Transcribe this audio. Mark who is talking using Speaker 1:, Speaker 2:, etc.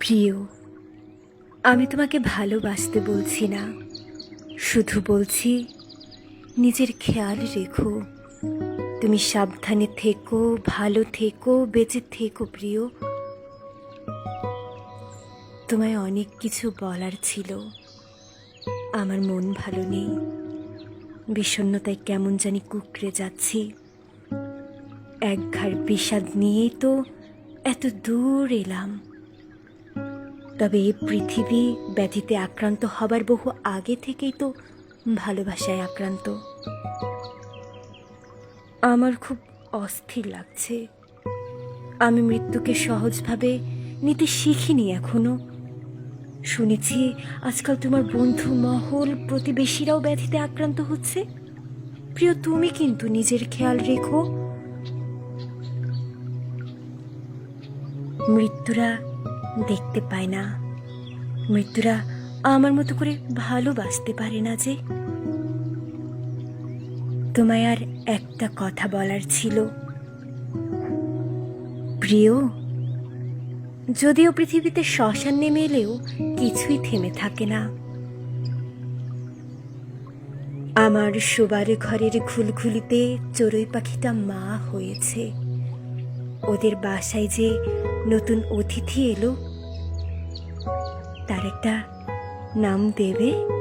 Speaker 1: প্রিয়, আমি তোমাকে ভালোবাসতে বলছি না। শুধু বলছি, নিজের খেয়াল রেখো। তুমি সাবধানে থেকো, ভালো থেকো, বেঁচে থেকো প্রিয়। তোমায় অনেক কিছু বলার ছিল। আমার মন ভালো নেই। বিষণ্ণতায় কেমন জানি কুকড়ে যাচ্ছি। এক ঘাড় বিষাদ নিয়েই তো এত দূর এলাম। তবে এই পৃথিবী ব্যাধিতে আক্রান্ত হবার বহু আগে থেকেই তো ভালোবাসায় আক্রান্ত। আমার খুব অস্থির লাগছে। আমি মৃত্যুকে সহজভাবে নিতে শিখিনি এখনও। শুনেছি আজকাল তোমার বন্ধু মহল প্রতিবেশীরাও ব্যাধিতে আক্রান্ত হচ্ছে। প্রিয়, তুমি কিন্তু নিজের খেয়াল রেখো। মৃত্যুরা দেখতে পায় না। মৃত্যুরা আমার মতো করে ভালোবাসতে পারে না যে। তোমায় আর একটা কথা বলার ছিল। প্রিয়, যদিও পৃথিবীতে শ্মশান নেমে এলেও কিছুই থেমে থাকে না। আমার শোবার ঘরের খুলখুলিতে চড়ুই পাখিটা মা হয়েছে। ওদের বাসায় যে নতুন অতিথি এলো তার একটা নাম দেবে?